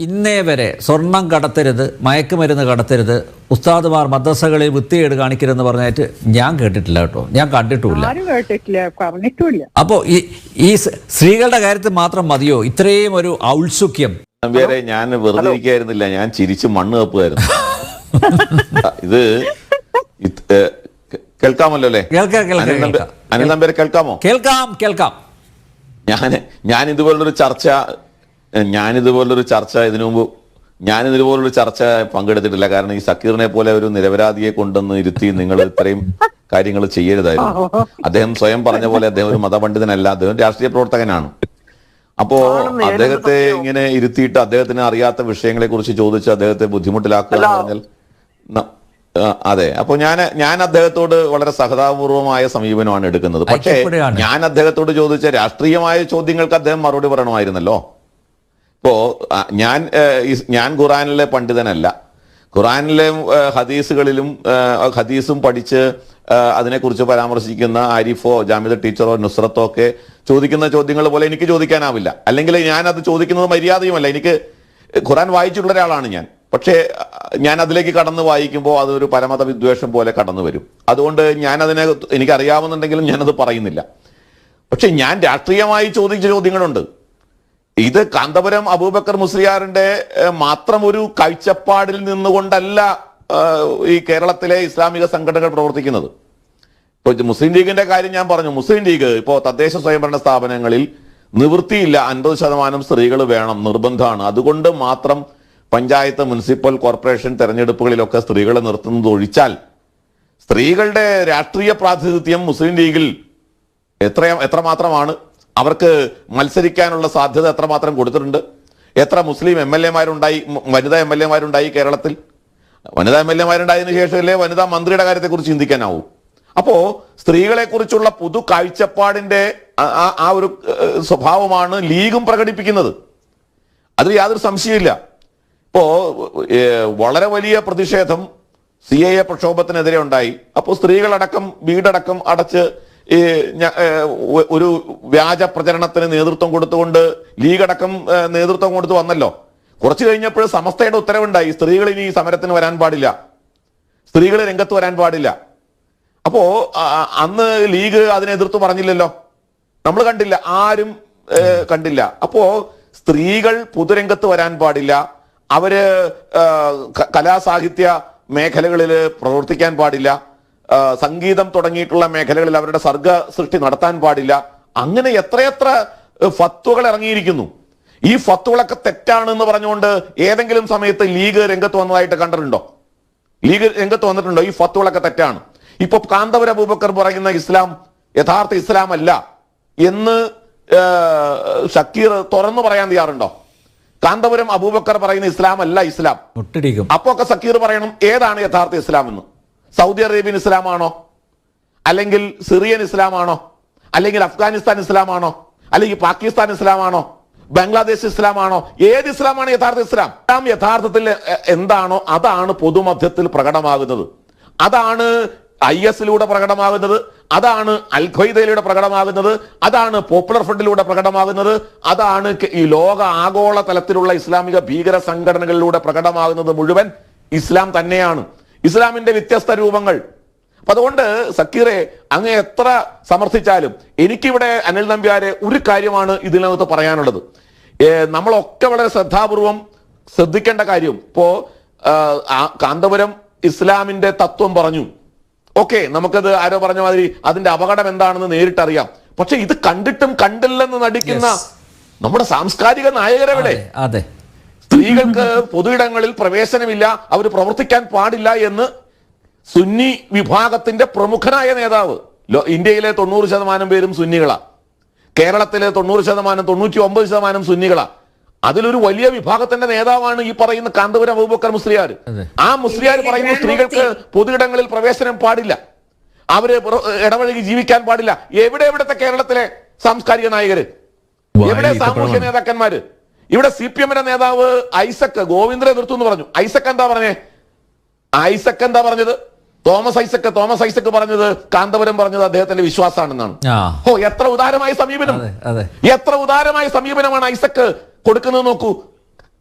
ഇന്നേ വരെ സ്വർണം കടത്തരുത് മയക്കുമരുന്ന് കടത്തരുത് ഉസ്താദുമാർ മദ്രസകളിൽ വൃത്തികേട് കാണിക്കരുതെന്ന് പറഞ്ഞായിട്ട് ഞാൻ കേട്ടിട്ടില്ല കേട്ടോ. ഞാൻ കണ്ടിട്ടില്ല അപ്പോ ഈ ഈ സ്ത്രീകളുടെ കാര്യത്തിൽ മാത്രം മതിയോ? ഇത്രയും ഒരു ഔത്സുഖ്യം. ഞാൻ വെറുതെ ഇരിക്കായിരുന്നില്ല. ഞാൻ ചിരിച്ച് മണ്ണ് കപ്പുമായിരുന്നു. ഇത് കേൾക്കാമല്ലോ അല്ലേ? കേൾക്കാം, കേൾക്കാം, അനിൽ. അനിൽ കേൾക്കാമോ? കേൾക്കാം കേൾക്കാം. ഞാൻ ഞാൻ ഇതുപോലുള്ളൊരു ചർച്ച ഞാൻ ഇതുപോലുള്ളൊരു ചർച്ച ഇതിനു മുമ്പ് ഞാനിതുപോലൊരു ചർച്ച പങ്കെടുത്തിട്ടില്ല. കാരണം ഈ സക്കീറിനെ പോലെ ഒരു നിരപരാധിയെ കൊണ്ടുവന്ന് ഇരുത്തി നിങ്ങൾ ഇത്രയും കാര്യങ്ങൾ ചെയ്യരുതായിരുന്നു. അദ്ദേഹം സ്വയം പറഞ്ഞ പോലെ അദ്ദേഹം ഒരു മതപണ്ഡിതനല്ല. അദ്ദേഹം രാഷ്ട്രീയ പ്രവർത്തകനാണ്. അപ്പോ അദ്ദേഹത്തെ ഇങ്ങനെ ഇരുത്തിയിട്ട് അദ്ദേഹത്തിന് അറിയാത്ത വിഷയങ്ങളെ കുറിച്ച് ചോദിച്ച് അദ്ദേഹത്തെ ബുദ്ധിമുട്ടിലാക്കുക എന്ന് പറഞ്ഞാൽ അതെ. അപ്പൊ ഞാൻ ഞാൻ അദ്ദേഹത്തോട് വളരെ സഹതാപൂർവമായ സമീപനമാണ് എടുക്കുന്നത്. പക്ഷേ ഞാൻ അദ്ദേഹത്തോട് ചോദിച്ച രാഷ്ട്രീയമായ ചോദ്യങ്ങൾക്ക് അദ്ദേഹം മറുപടി പറയണമായിരുന്നല്ലോ. ഇപ്പോ ആ, ഞാൻ ഞാൻ ഖുറാനിലെ പണ്ഡിതനല്ല. ഖുറാനിലെ ഹദീസുകളിലും ഹദീസും പഠിച്ച് അതിനെക്കുറിച്ച് പരാമർശിക്കുന്ന ആരിഫോ ജാമിദ ടീച്ചറോ നുസ്രത്തോ ഒക്കെ ചോദിക്കുന്ന ചോദ്യങ്ങൾ പോലെ എനിക്ക് ചോദിക്കാനാവില്ല. അല്ലെങ്കിൽ ഞാൻ അത് ചോദിക്കുന്നത് മര്യാദയുമല്ല. എനിക്ക് ഖുറാൻ വായിച്ചിട്ടുള്ള ഒരാളാണ് ഞാൻ. പക്ഷേ ഞാൻ അതിലേക്ക് കടന്ന് വായിക്കുമ്പോൾ അതൊരു പരമത വിദ്വേഷം പോലെ കടന്നു വരും. അതുകൊണ്ട് ഞാൻ അതിനെ എനിക്കറിയാവുന്നുണ്ടെങ്കിലും ഞാനത് പറയുന്നില്ല. പക്ഷെ ഞാൻ രാഷ്ട്രീയമായി ചോദിച്ച ചോദ്യങ്ങളുണ്ട്. ഇത് കാന്തപുരം അബൂബക്കർ മുസ്ലിയാറിന്റെ മാത്രം ഒരു കാഴ്ചപ്പാടിൽ നിന്നുകൊണ്ടല്ല ഈ കേരളത്തിലെ ഇസ്ലാമിക സംഘടനകൾ പ്രവർത്തിക്കുന്നത്. ഇപ്പൊ മുസ്ലിം ലീഗിന്റെ കാര്യം ഞാൻ പറഞ്ഞു. മുസ്ലിം ലീഗ് ഇപ്പോ തദ്ദേശ സ്വയംഭരണ സ്ഥാപനങ്ങളിൽ നിവൃത്തിയില്ല. അൻപത് ശതമാനം സ്ത്രീകൾ വേണം നിർബന്ധമാണ്. അതുകൊണ്ട് മാത്രം പഞ്ചായത്ത് മുനിസിപ്പൽ കോർപ്പറേഷൻ തെരഞ്ഞെടുപ്പുകളിലൊക്കെ സ്ത്രീകളെ നിർത്തുന്നത് ഒഴിച്ചാൽ സ്ത്രീകളുടെ രാഷ്ട്രീയ പ്രാതിനിധ്യം മുസ്ലിം ലീഗിൽ എത്ര എത്രമാത്രമാണ്? അവർക്ക് മത്സരിക്കാനുള്ള സാധ്യത എത്രമാത്രം കൊടുത്തിട്ടുണ്ട്? എത്ര മുസ്ലിം എം എൽ എമാരുണ്ടായി? വനിതാ എം എൽ എമാരുണ്ടായി കേരളത്തിൽ? വനിതാ എം എൽ എമാരുണ്ടായതിനു ശേഷമല്ലേ വനിതാ മന്ത്രിയുടെ കാര്യത്തെക്കുറിച്ച് ചിന്തിക്കാനാവൂ. അപ്പോൾ സ്ത്രീകളെക്കുറിച്ചുള്ള പുതു കാഴ്ചപ്പാടിന്റെ ആ- ഒരു സ്വഭാവമാണ് ലീഗും പ്രകടിപ്പിക്കുന്നത്. അതിൽ യാതൊരു സംശയമില്ല ഇപ്പോ വളരെ വലിയ പ്രതിഷേധം സി എ എ പ്രക്ഷോഭത്തിനെതിരെ ഉണ്ടായി. അപ്പോൾ സ്ത്രീകളടക്കം വീടടക്കം അടച്ച് ഈ ഒരു വ്യാജ പ്രചരണത്തിന് നേതൃത്വം കൊടുത്തുകൊണ്ട് ലീഗ് അടക്കം നേതൃത്വം കൊടുത്തു വന്നല്ലോ. കുറച്ചു കഴിഞ്ഞപ്പോൾ സമസ്തയുടെ ഉത്തരവുണ്ടായി. സ്ത്രീകൾ ഇനി ഈ സമരത്തിന് വരാൻ പാടില്ല. സ്ത്രീകൾ രംഗത്ത് വരാൻ പാടില്ല. അപ്പോ അന്ന് ലീഗ് അതിനെതിർത്ത് പറഞ്ഞില്ലല്ലോ. നമ്മൾ കണ്ടില്ല. ആരും കണ്ടില്ല. അപ്പോ സ്ത്രീകൾ പൊതുരംഗത്ത് വരാൻ പാടില്ല. അവർ കലാസാഹിത്യ മേഖലകളിൽ പ്രവർത്തിക്കാൻ പാടില്ല. സംഗീതം തുടങ്ങിയിട്ടുള്ള മേഖലകളിൽ അവരുടെ സർഗ സൃഷ്ടി നടത്താൻ പാടില്ല. അങ്ങനെ എത്രയെത്ര ഫത്തുകൾ ഇറങ്ങിയിരിക്കുന്നു. ഈ ഫത്തുകളൊക്കെ തെറ്റാണ് എന്ന് പറഞ്ഞുകൊണ്ട് ഏതെങ്കിലും സമയത്ത് ലീഗ് രംഗത്ത് വന്നതായിട്ട് കണ്ടിട്ടുണ്ടോ? ലീഗ് രംഗത്ത് വന്നിട്ടുണ്ടോ? ഈ ഫത്തുകളൊക്കെ തെറ്റാണ്. ഇപ്പൊ കാന്തപുര അബൂബക്കർ പറയുന്ന ഇസ്ലാം യഥാർത്ഥ ഇസ്ലാം അല്ല എന്ന് ഷക്കീർ തുറന്നു പറയാൻ തയ്യാറുണ്ടോ? കാന്തപുരം അബൂബക്കർ പറയുന്ന ഇസ്ലാം അല്ല ഇസ്ലാം. അപ്പോ ഒക്കെ സക്കീർ പറയണം ഏതാണ് യഥാർത്ഥ ഇസ്ലാം എന്ന് സൗദി അറേബ്യൻ ഇസ്ലാമാണോ? അല്ലെങ്കിൽ സിറിയൻ ഇസ്ലാമാണോ? അല്ലെങ്കിൽ അഫ്ഗാനിസ്ഥാൻ ഇസ്ലാമാണോ? അല്ലെങ്കിൽ പാകിസ്ഥാൻ ഇസ്ലാമാണോ? ബംഗ്ലാദേശ് ഇസ്ലാമാണോ? ഏത് ഇസ്ലാമാണ് യഥാർത്ഥ ഇസ്ലാം? ഇസ്ലാം യഥാർത്ഥത്തിൽ എന്താണോ അതാണ് പൊതുമധ്യത്തിൽ പ്രകടമാകുന്നത്. അതാണ് ഐ എസിലൂടെ പ്രകടമാകുന്നത്. അതാണ് അൽ ഖ്വയ്ദയിലൂടെ പ്രകടമാകുന്നത്. അതാണ് പോപ്പുലർ ഫ്രണ്ടിലൂടെ പ്രകടമാകുന്നത്. അതാണ് ഈ ലോക ആഗോള തലത്തിലുള്ള ഇസ്ലാമിക ഭീകര സംഘടനകളിലൂടെ പ്രകടമാകുന്നത് മുഴുവൻ ഇസ്ലാം തന്നെയാണ്. ഇസ്ലാമിന്റെ വ്യത്യസ്ത രൂപങ്ങൾ. അപ്പൊ അതുകൊണ്ട് സക്കീറെ അങ്ങ് എത്ര സമർത്ഥിച്ചാലും എനിക്കിവിടെ അനിൽ നമ്പ്യാരെ ഒരു കാര്യമാണ് ഇതിനകത്ത് പറയാനുള്ളത്. നമ്മളൊക്കെ വളരെ ശ്രദ്ധാപൂർവം ശ്രദ്ധിക്കേണ്ട കാര്യം. ഇപ്പോ കാന്തപുരം ഇസ്ലാമിന്റെ തത്വം പറഞ്ഞു. ഓക്കെ നമുക്കത് ആരോ പറഞ്ഞ മാതിരി അതിന്റെ അപകടം എന്താണെന്ന് നേരിട്ടറിയാം. പക്ഷെ ഇത് കണ്ടിട്ടും കണ്ടില്ലെന്ന് നടിക്കുന്ന നമ്മുടെ സാംസ്കാരിക നായകരവിടെ. അതെ. സ്ത്രീകൾക്ക് പൊതുയിടങ്ങളിൽ പ്രവേശനമില്ല അവർ പ്രവർത്തിക്കാൻ പാടില്ല എന്ന് സുന്നി വിഭാഗത്തിന്റെ പ്രമുഖനായ നേതാവ്. ലോ- ഇന്ത്യയിലെ തൊണ്ണൂറ് ശതമാനം പേരും സുന്നികളാ. കേരളത്തിലെ തൊണ്ണൂറ് ശതമാനം തൊണ്ണൂറ്റി ഒമ്പത് ശതമാനം സുന്നികളാ. അതിലൊരു വലിയ വിഭാഗത്തിന്റെ നേതാവാണ് ഈ പറയുന്ന കാന്തപുരം അബൂബക്കർ മുസ്ലിയാർ. ആ മുസ്ലിയാർ പറയുന്ന സ്ത്രീകൾക്ക് പൊതുയിടങ്ങളിൽ പ്രവേശനം പാടില്ല. അവർ ഇടവഴകി ഇടപഴകി ജീവിക്കാൻ പാടില്ല. എവിടെ എവിടത്തെ കേരളത്തിലെ സാംസ്കാരിക നായകര്? എവിടെ സാമൂഹ്യ നേതാക്കന്മാര്? ഇവിടെ സി പി എമ്മിന്റെ നേതാവ് ഐസക് ഗോവിന്ദനെ നിർത്തു എന്ന് പറഞ്ഞു. ഐസക് എന്താ പറഞ്ഞേ? ഐസക് എന്താ പറഞ്ഞത്? തോമസ് ഐസക് തോമസ് ഐസക് പറഞ്ഞത് കാന്തപുരം പറഞ്ഞത് അദ്ദേഹത്തിന്റെ വിശ്വാസമാണെന്നാണ്. ഓ എത്ര ഉദാരമായ സമീപനം. അതെ അതെ. എത്ര ഉദാരമായ സമീപനമാണ് ഐസക് കൊടുക്കുന്നത് നോക്കൂ.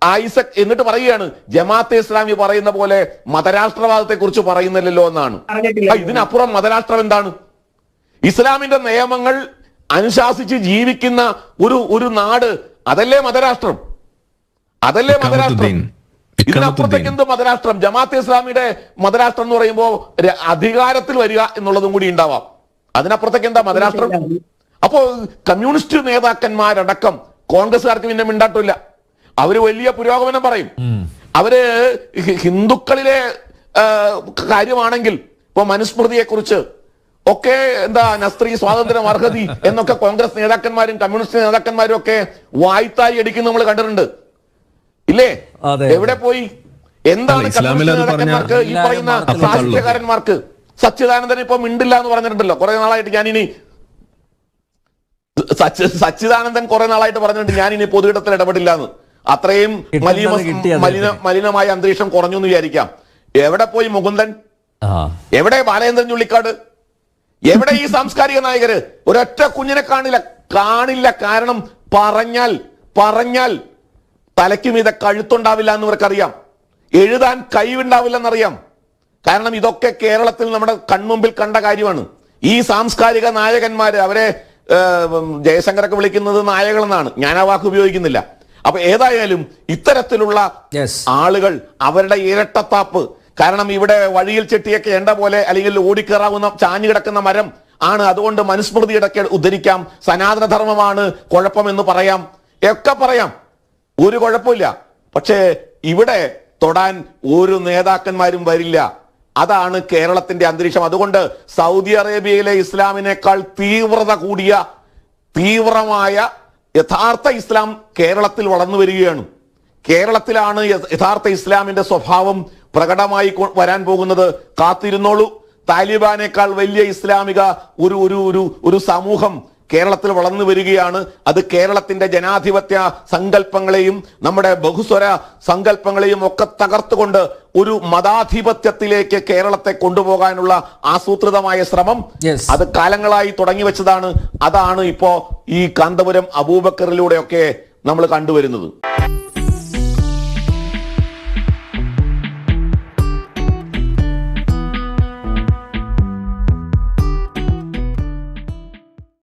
ഐസക് എന്നിട്ട് പറയുകയാണ് ജമാഅത്തെ ഇസ്ലാമി പറയുന്ന പോലെ മതരാഷ്ട്രവാദത്തെ കുറിച്ച് പറയുന്നില്ലല്ലോ എന്നാണ്. പറഞ്ഞിട്ടില്ല. ഇതിനപ്പുറം മതരാഷ്ട്രം എന്താണ്? ഇസ്ലാമിന്റെ നിയമങ്ങൾ അനുശാസിച്ച് ജീവിക്കുന്ന ഒരു ഒരു നാട് അതല്ലേ മതരാഷ്ട്രം? അതല്ലേ മതരാഷ്ട്രം. ഇതിനപ്പുറത്തേക്ക് എന്ത് മതരാഷ്ട്രം? ജമാഅത്ത് ഇസ്ലാമിയുടെ മതരാഷ്ട്രം എന്ന് പറയുമ്പോൾ അധികാരത്തിൽ വരിക എന്നുള്ളതും കൂടി ഉണ്ടാവാം. അതിനപ്പുറത്തേക്ക് എന്താ മതരാഷ്ട്രം? അപ്പോ കമ്മ്യൂണിസ്റ്റ് നേതാക്കന്മാരടക്കം കോൺഗ്രസ്സുകാർക്ക് പിന്നെ മിണ്ടാട്ടില്ല അവർ വലിയ പുരോഗമനം പറയും. അവർ ഹിന്ദുക്കളിലെ കാര്യമാണെങ്കിൽ ഇപ്പൊ മനുസ്മൃതിയെ കുറിച്ച് ഒക്കെ എന്താ നസ്ത്രീ സ്വാതന്ത്ര്യം അർഹതി എന്നൊക്കെ കോൺഗ്രസ് നേതാക്കന്മാരും കമ്മ്യൂണിസ്റ്റ് നേതാക്കന്മാരും ഒക്കെ വായ്ത്തായി അടിക്കുന്ന നമ്മൾ കണ്ടിട്ടുണ്ട്. ഇല്ലേ? എവിടെ പോയി? എന്താണ് ഇസ്ലാമിൽ കമ്മ്യൂണിസ്റ്റ് അത് പറഞ്ഞ നേതാക്കന്മാർക്ക് ഈ പറയുന്ന സാഹിത്യകാരന്മാർക്ക്? സച്ചിദാനന്ദൻ ഇപ്പൊ മിണ്ടില്ല എന്ന് പറഞ്ഞിട്ടുണ്ടല്ലോ. കുറെ നാളായിട്ട് ഞാനിനി ഇനി സച്ചിദാനന്ദൻ കുറെ നാളായിട്ട് പറഞ്ഞിട്ടുണ്ട് ഞാനിനി ഇനി പൊതുയിടത്തിൽ ഇടപെടില്ല എന്ന്. അത്രയും മലിന മലിനമായ അന്തരീക്ഷം കുറഞ്ഞു എന്ന് വിചാരിക്കാം. എവിടെ പോയി മുകുന്ദൻ? ആ. എവിടെ ബാലേന്ദ്രൻ ചുള്ളിക്കാട്? എവിടെ ഈ സാംസ്കാരിക നായകര്? ഒരൊറ്റ കുഞ്ഞിനെ കാണില്ല. കാണില്ല കാരണം പറഞ്ഞാൽ പറഞ്ഞാൽ തലയ്ക്ക് മീതെ കഴുത്തുണ്ടാവില്ല എന്ന് ഇവർക്കറിയാം എഴുതാൻ കഴിവുണ്ടാവില്ലെന്നറിയാം. കാരണം ഇതൊക്കെ കേരളത്തിൽ നമ്മുടെ കൺമുമ്പിൽ കണ്ട കാര്യമാണ്. ഈ സാംസ്കാരിക നായകന്മാർ അവരെ ജയശങ്കരൊക്കെ വിളിക്കുന്നത് നായകളെന്നാണ്. ഞാൻ ആ വാക്ക് ഉപയോഗിക്കുന്നില്ല. അപ്പൊ ഏതായാലും ഇത്തരത്തിലുള്ള. ആളുകൾ അവരുടെ ഇരട്ടത്താപ്പ് കാരണം ഇവിടെ വഴിയിൽ ചെട്ടിയൊക്കെ എണ്ട പോലെ അല്ലെങ്കിൽ ഓടിക്കറാവുന്ന ചാഞ്ഞു കിടക്കുന്ന മരം ആണ്. അതുകൊണ്ട് മനുസ്മൃതി ഇടയ്ക്ക് ഉദ്ധരിക്കാം. സനാതനധർമ്മമാണ് കുഴപ്പമെന്ന് പറയാം. ഒക്കെ പറയാം. ഒരു കുഴപ്പമില്ല. പക്ഷേ ഇവിടെ തൊടാൻ ഒരു നേതാക്കന്മാരും വരില്ല. അതാണ് കേരളത്തിന്റെ അന്തരീക്ഷം. അതുകൊണ്ട് സൗദി അറേബ്യയിലെ ഇസ്ലാമിനേക്കാൾ തീവ്രത കൂടിയ തീവ്രമായ യഥാർത്ഥ ഇസ്ലാം കേരളത്തിൽ വളർന്നു വരികയാണ്. കേരളത്തിലാണ് യഥാർത്ഥ ഇസ്ലാമിന്റെ സ്വഭാവം പ്രകടമായി വരാൻ പോകുന്നത്. കാത്തിരുന്നോളൂ. താലിബാനേക്കാൾ വലിയ ഇസ്ലാമിക ഒരു ഒരു ഒരു ഒരു സമൂഹം കേരളത്തിൽ വളർന്നു വരികയാണ്. അത് കേരളത്തിന്റെ ജനാധിപത്യ സങ്കല്പങ്ങളെയും നമ്മുടെ ബഹുസ്വര സങ്കല്പങ്ങളെയും ഒക്കെ തകർത്തുകൊണ്ട് ഒരു മതാധിപത്യത്തിലേക്ക് കേരളത്തെ കൊണ്ടുപോകാനുള്ള ആസൂത്രിതമായ ശ്രമം അത് കാലങ്ങളായി തുടങ്ങി വെച്ചതാണ്. അതാണ് ഇപ്പോ ഈ കാന്തപുരം അബൂബക്കറിലൂടെയൊക്കെ നമ്മൾ കണ്ടുവരുന്നത്.